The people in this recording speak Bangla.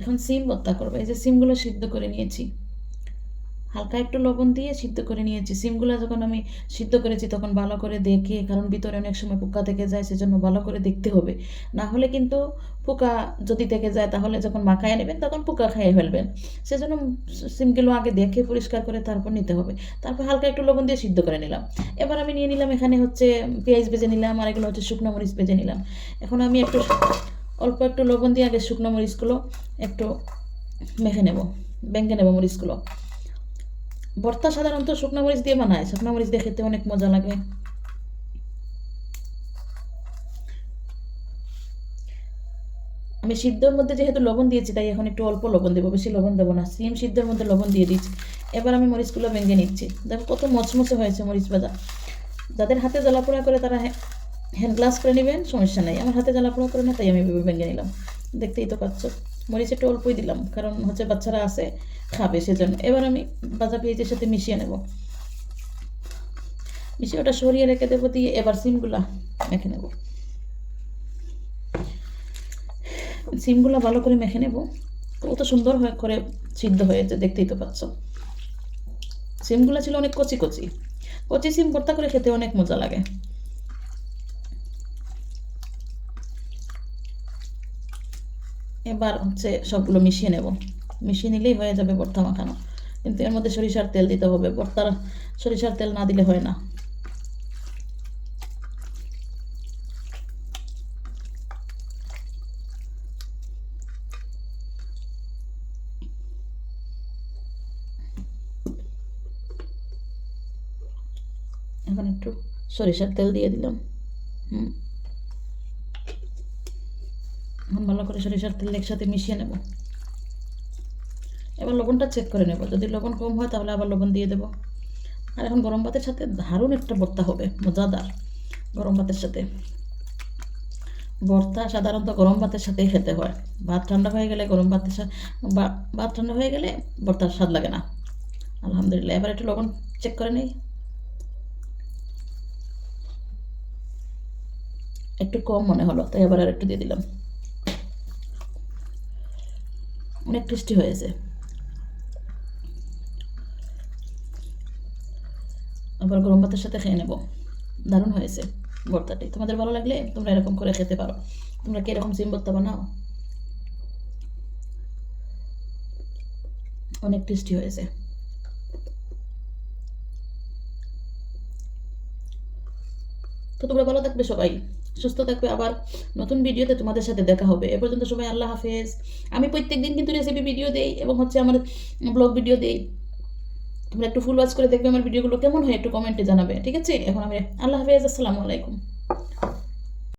এখন সিম ভর্তা করব। এই যে সিমগুলো সিদ্ধ করে নিয়েছি। হালকা একটু লবণ দিয়ে সিদ্ধ করে নিয়েছি। সিমগুলো যখন আমি সিদ্ধ করেছি তখন ভালো করে দেখে, কারণ ভিতরে অনেক সময় পোকা থেকে যায়, সেজন্য ভালো করে দেখতে হবে। না হলে কিন্তু পোকা যদি থেকে যায়, তাহলে যখন মাখায় নেবেন, তখন পোকা খাইয়ে ফেলবেন। সেজন্য সিমগুলো আগে দেখে পরিষ্কার করে তারপর নিতে হবে। তারপর হালকা একটু লবণ দিয়ে সিদ্ধ করে নিলাম। এবার আমি নিয়ে নিলাম এখানে হচ্ছে পেঁয়াজ ভেজে নিলাম, আর এগুলো হচ্ছে শুকনো মরিচ ভেজে নিলাম। এখন আমি একটু অল্প একটু লবণ দিয়ে আগে শুকনো মরিচগুলো একটু মেখে নেব, বেঙ্গে নেব মরিচগুলো। ভর্তা সাধারণত শুকনো মরিচ দিয়ে বানায়, শুকনো মরিচ দিয়ে খেতে অনেক মজা লাগে। আমি সিদ্ধর মধ্যে যেহেতু লবণ দিয়েছি, তাই এখন একটু অল্প লবণ দেবো, বেশি লবণ দেবো না, সিম সিদ্ধর মধ্যে লবণ দিয়ে দিচ্ছি। এবার আমি মরিচগুলো ভেঙে নিচ্ছি। দেখো কত মচমচে হয়েছে মরিচ ভাজা। যাদের হাতে জ্বালাপোড়া করে তারা হ্যান্ড গ্লাস করে নেবেন, সমস্যা নেই। আমার হাতে জ্বালাপোড়া করে না, তাই আমি ভেঙে নিলাম। দেখতেই তো পাচ্ছ। মরিচ একটু অল্পই দিলাম, কারণ হচ্ছে বাচ্চারা আছে, খাবে সেজন্য। এবার আমি বাজা পেঁয়াজের সাথে মিশিয়ে নেব। মিশিয়ে ওটা সরিয়ে রেখে দেবো দিয়ে এবার সিমগুলা মেখে নেব। সিমগুলো ভালো করে মেখে নেব। কত সুন্দর হয়ে করে সিদ্ধ হয়েছে দেখতেই তো পাচ্ছ। সিমগুলো ছিল অনেক কচি কচি। কচি সিম ভর্তা করে খেতে অনেক মজা লাগে। এবার হচ্ছে সবগুলো মিশিয়ে নেব। মিশিয়ে নিলেই হয়ে যাবে ভর্তা মাখানো। কিন্তু এর মধ্যে সরিষার তেল দিতে হবে। ভর্তার সরিষার তেল না দিলে হয় না। এখন একটু সরিষার তেল দিয়ে দিলাম। হুম। এখন ভালো করে সরিষার তেল একসাথে মিশিয়ে নেব। এবার লবণটা চেক করে নেব। যদি লবণ কম হয় তাহলে আবার লবণ দিয়ে দেব। আর এখন গরম ভাতের সাথে দারুণ একটা ভর্তা হবে, মজাদার গরম ভাতের সাথে। ভর্তা সাধারণত গরম ভাতের সাথেই খেতে হয়। ভাত ঠান্ডা হয়ে গেলে গরম ভাতের সাথে ভাত ঠান্ডা হয়ে গেলে ভর্তার স্বাদ লাগে না। আলহামদুলিল্লাহ, এবার একটু লবণ চেক করে নেই। একটু কম মনে হলো, তাই আবার আর একটু দিয়ে দিলাম। অনেক টেস্টি হয়েছে। আবার গরম ভাতের সাথে খেয়ে নেব। দারুণ হয়েছে ভর্তাটি। তোমাদের ভালো লাগলে তোমরা এরকম করে খেতে পারো। তোমরা কি এরকম সিম ভর্তা বানাও? অনেক টেস্টি হয়েছে। তো তোমরা ভালো থাকবে সবাই। সুস্থ থাকবে, আবার নতুন ভিডিওতে তোমাদের সাথে দেখা হবে। এ পর্যন্ত সবাই আল্লাহ হাফেজ। আমি প্রত্যেক দিন কিন্তু রেসিপি ভিডিও দেই এবং হচ্ছে আমার ব্লগ ভিডিও দেই। তোমরা একটু ফুল ওয়াচ করে দেখবে আমার ভিডিওগুলো কেমন হয়, একটু কমেন্টে জানাবে। ঠিক আছে? এখন আমি, আল্লাহ হাফেজ, আসসালামু আলাইকুম।